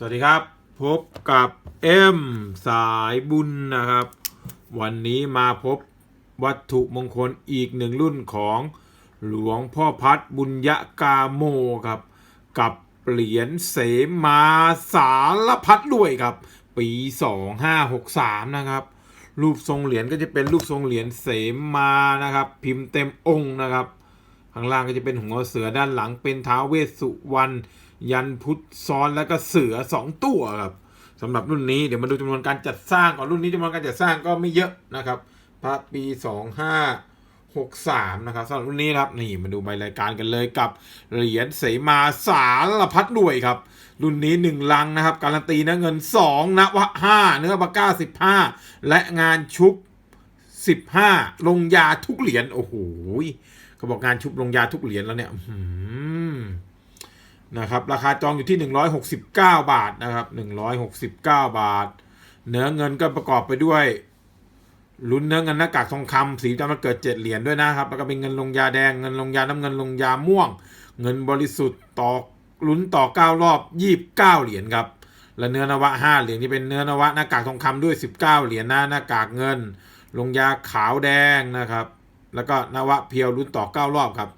สวัสดีครับ พบกับเอ็มสายบุญนะครับ วันนี้มาพบวัตถุมงคลอีกหนึ่งรุ่นของหลวงพ่อพัดบุญยกาโมครับ กับเหรียญเสมาสารพัดด้วยครับ ปี 2563 นะครับ รูปทรงเหรียญก็จะเป็นรูปทรงเหรียญเสมานะครับ พิมพ์เต็มองค์นะครับ ข้างล่างก็จะเป็นหัวเสือด้านหลังเป็นท้าเวสสุวรรณยันพุทธซ้อนแล้วก็เสือสองตัวครับสำหรับรุ่นนี้เดี๋ยวมาดูจำนวนการจัดสร้างก่อนรุ่นนี้จำนวนการจัดสร้างก็ไม่เยอะนะครับพระปี 2563 นะครับสำหรับรุ่นนี้ครับนี่มาดูใบรายการกันเลยกับเหรียญเสมาสารพัดด้วยครับ รุ่นนี้ 1 ลังนะครับ การันตีนื้อเงิน 2นวะ 5 เนื้อปากก้า15 และงานชุบ 15 ลงยาทุกเหรียญโอ้โห เขาบอกงานชุบลงยาทุกเหรียญแล้วเนี่ยนะครับ ราคาจองอยู่ที่ 169 บาทนะครับ 169 บาท เนื้อเงินก็ประกอบไปด้วยลุ้นเนื้อเงินหน้ากากทองคำสีจำมันเกิดเจ็ดเหรียญด้วยนะครับ แล้วก็เป็นเงินลงยาแดงเงินลงยาน้ำเงินลงยาม่วง เงินบริสุทธิ์ต่อลุ้นต่อเก้ารอบยี่บเก้าเหรียญครับและเนื้อนวะห้าเหรียญที่เป็นเนื้อนวะหน้ากากทองคำด้วยสิบเก้าเหรียญหน้าหน้ากากเงิน ลงยาขาวแดงนะครับ แล้วก็นวะเพียวลุ้นต่อเก้ารอบครับ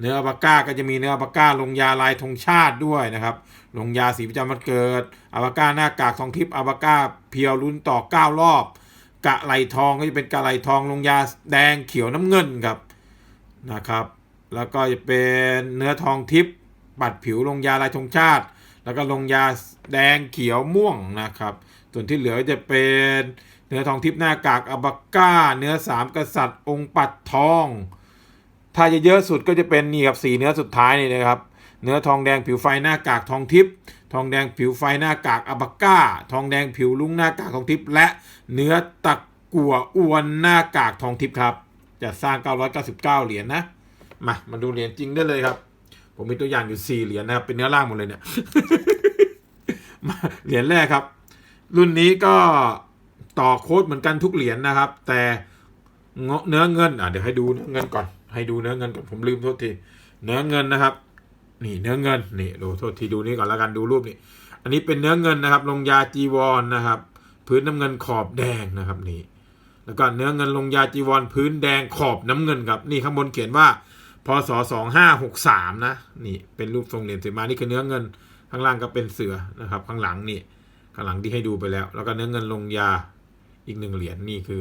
เนื้อปาก้าก็จะมีเนื้อปาก้าลงยาลายธงชาติด้วยนะครับ ลงยาสีประจำวันเกิดอัปาก้าหน้ากากทองทิพย์อัลปาก้าเพียวลุ้นต่อเก้ารอบ กะไหลทองก็จะเป็นกะไหลทองลงยาแดงเขียวน้ำเงินครับนะครับ แล้วก็จะเป็นเนื้อทองทิพย์ปัดผิวลงยาลายธงชาติ แล้วก็ลงยาแดงเขียวม่วงนะครับ ส่วนที่เหลือจะเป็น เนื้อทองทิพย์หน้ากากอัลปาก้า เนื้อสามกษัตริย์ องค์ปัดทอง ถ้าจะเยอะสุดก็จะเป็นนี่ครับสีเนื้อสุดท้ายนี่นะครับ เนื้อทองแดงผิวไฟหน้ากากทองทิพย์ทองแดงผิวไฟหน้ากากอัลปาก้า ทองแดงผิวลุ้งหน้ากากทองทิพย์และเนื้อตะกั่วอ้วนหน้ากากทองทิพย์ครับ จะสร้าง 999 เหรียญนะมามาดูเหรียญจริงได้เลยครับ ผมมีตัวอย่างอยู่ 4 เหรียญนะครับเป็นเนื้อล่างหมดเลยเนี่ยเหรียญแรกครับ รุ่นนี้ก็ ต่อโค้ดเหมือนกันทุกเหรียญนะครับ แต่เงาะเนื้อเงินอะเดี๋ยวให้ดูเนื้อเงินก่อน ให้ดูเนื้อเงินก่อนผมลืมโทษทีเนื้อเงินนะครับ นี่เนื้อเงินนี่ดูโทษทีดูนี่ก่อนแล้วกันดูรูปนี่อันนี้เป็นเนื้อเงินนะครับ ลงยาจีวรนะครับ พื้นน้ำเงินขอบแดงนะครับนี่แล้วก็เนื้อเงินลงยาจีวร พื้นแดงขอบน้ำเงินครับนี่ข้างบนเขียนว่าพศสองห้าหกสามนะนี่เป็นรูปทรงเหรียญเสมานี่คือเนื้อเงินข้างล่างก็เป็นเสือนะครับ ข้างหลังนี่ข้างหลังที่ให้ดูไปแล้ว แล้วก็เนื้อเงินลงยา อีกหนึ่งเหรียญนี่คือ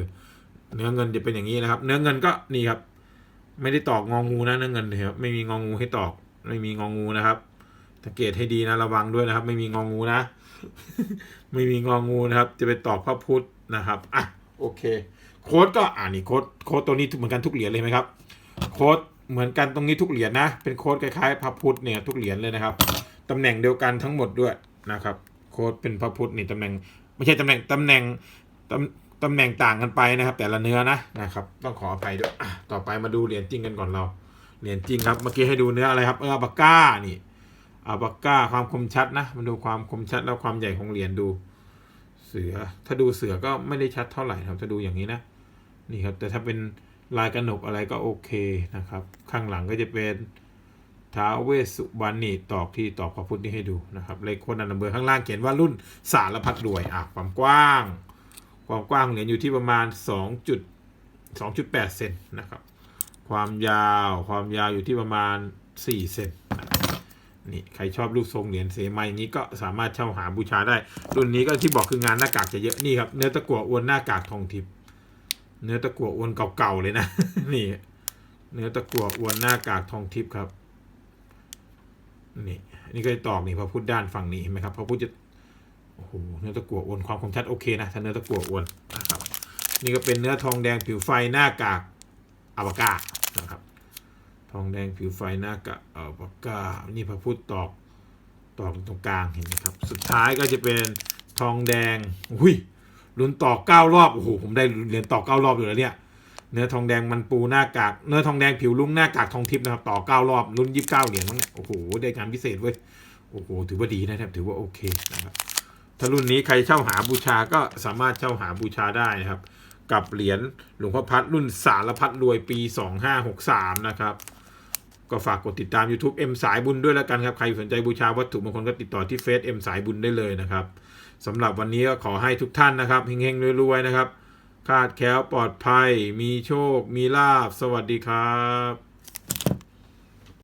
เนื้อเงินจะเป็นอย่างนี้นะครับ เนื้อเงินก็นี่ครับ ไม่ได้ตอกงองูนะเนื้อเงินนะครับไม่มีงองูให้ตอก ไม่มีงองูนะครับสังเกตให้ดีนะระวังด้วยนะครับ ไม่มีงองูนะ ไม่มีงองูนะครับ จะไปตอกพระพุทธนะครับอะโอเค โค้ดก็อ่านี่โค้ดโค้ดตัวนี้เหมือนกันทุกเหรียญเลยไหมครับ โค้ดเหมือนกันตรงนี้ทุกเหรียญนะ เป็นโค้ดคล้ายๆพระพุทธเนี่ยทุกเหรียญเลยนะครับตำแหน่งเดียวกันทั้งหมดด้วยนะครับ โค้ดเป็นพระพุทธนี่ตำแหน่ง ไม่ใช่ตำแหน่งตำแหน่ง ตำตำแหน่งต่างกันไปนะครับ แต่ละเนื้อนะนะครับ ต้องขออภัยด้วยต่อไปมาดูเหรียญจริงกันก่อนเราเหรียญจริงครับเมื่อกี้ให้ดูเนื้ออะไรครับเอออัลปาก้านี่อัลปาก้าความคมชัดนะมาดูความคมชัดแล้วความใหญ่ของเหรียญดูเสือ ถ้าดูเสือก็ไม่ได้ชัดเท่าไหร่ครับถ้าดูอย่างนี้นะนี่ครับแต่ถ้าเป็นลายกระหนกอะไรก็โอเคนะครับ ข้างหลังก็จะเป็นท้าเวสุวรรณนี่ตอกที่ตอกพระพุทธนี่ให้ดูนะครับเลขคนนันเบอร์ข้างล่างเขียนว่ารุ่นสารพัดรวยอะความกว้าง ความกว้างเหรียญอยู่ที่ประมาณ 2.2.8 เซนนะครับ ความยาวความยาวอยู่ที่ประมาณ 4 เซนนี่ใครชอบรูปทรงเหรียญเสมาอย่างนี้ก็สามารถเช่าหาบูชาได้ รุ่นนี้ก็ที่บอกคืองานหน้ากากจะเยอะนี่ครับเนื้อตะกั่วอวนหน้ากากทองทิพย์เนื้อตะกั่วอวนเก่าๆเลยนะนี่ เนื้อตะกั่วอวนหน้ากากทองทิพย์ครับนี่นี่ก็ตอกนี่พระพุทธด้านฝั่งนี้เห็นไหมครับพระพุทธจะ โอ้โหเนื้อตะกั่วอวนความคมชัดโอเคนะถ้าเนื้อตะกั่วอวนนะครับนี่ก็เป็นเนื้อทองแดงผิวไฟหน้ากากอัลปาก้านะครับทองแดงผิวไฟหน้ากากอัลปาก้านี่พระพุทธตอกตอกตรงกลางเห็นไหมครับ สุดท้ายก็จะเป็นทองแดงอุ้ยลุ้นตอกเก้ารอบโอ้โหผมได้เหรียญตอกเก้ารอบอยู่แล้วเนี่ยเนื้อทองแดงมันปูหน้ากากเนื้อทองแดงผิวลุ้งหน้ากากทองทิพย์นะครับต่อเก้ารอบลุ้นยี่สิบเก้าเหรียญมั้งเนี่ยโอ้โหได้งานพิเศษเว้ยโอ้โหถือว่าดีนะครับถือว่าโอเคนะครับ ถ้ารุ่นนี้ใครเช่าหาบูชาก็สามารถเช่าหาบูชาได้นะครับ กับเหรียญหลวงพ่อพัดรุ่นสารพัดรวยปี 2563 นะครับ ก็ฝากกดติดตาม YouTube M สายบุญด้วยแล้วกันครับ ใครสนใจบูชาวัตถุมงคลก็ติดต่อที่เฟซ M สายบุญได้เลยนะครับสำหรับวันนี้ก็ขอให้ทุกท่านนะครับเฮงๆรวยๆนะครับคาดแคล้วปลอดภัย มีโชค มีลาบ สวัสดีครับ